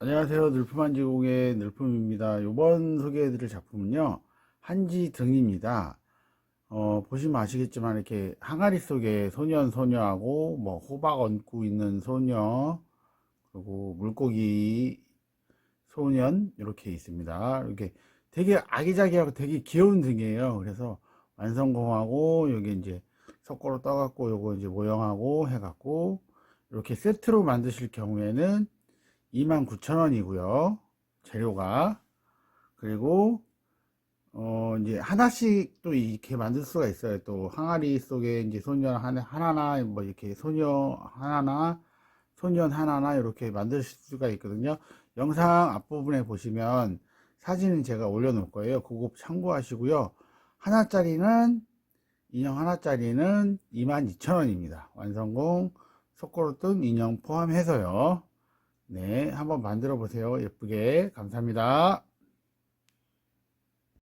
안녕하세요. 늘품한지공의 늘품입니다. 이번 소개해드릴 작품은요. 한지 등입니다. 어, 보시면 아시겠지만 이렇게 항아리 속에 소년, 소녀하고 뭐 호박 얹고 있는 소녀 그리고 물고기 소년 이렇게 있습니다. 이렇게 되게 아기자기하고 되게 귀여운 등이에요. 그래서 완성공하고 여기 이제 석고로 떠갖고 요거 이제 모형하고 해갖고 이렇게 세트로 만드실 경우에는 29,000원이고요. 재료가. 그리고 어 이제 하나씩 또 이렇게 만들 수가 있어요. 또 항아리 속에 이제 소년 하나 하나나 뭐 이렇게 소녀 하나나 소년 하나나 이렇게 만드실 수가 있거든요. 영상 앞부분에 보시면 사진은 제가 올려놓을 거예요. 그거 참고하시고요. 하나짜리는 인형 하나짜리는 22,000원입니다. 완성공 속고로 뜬 인형 포함해서요. 네, 한번 만들어 보세요. 예쁘게. 감사합니다.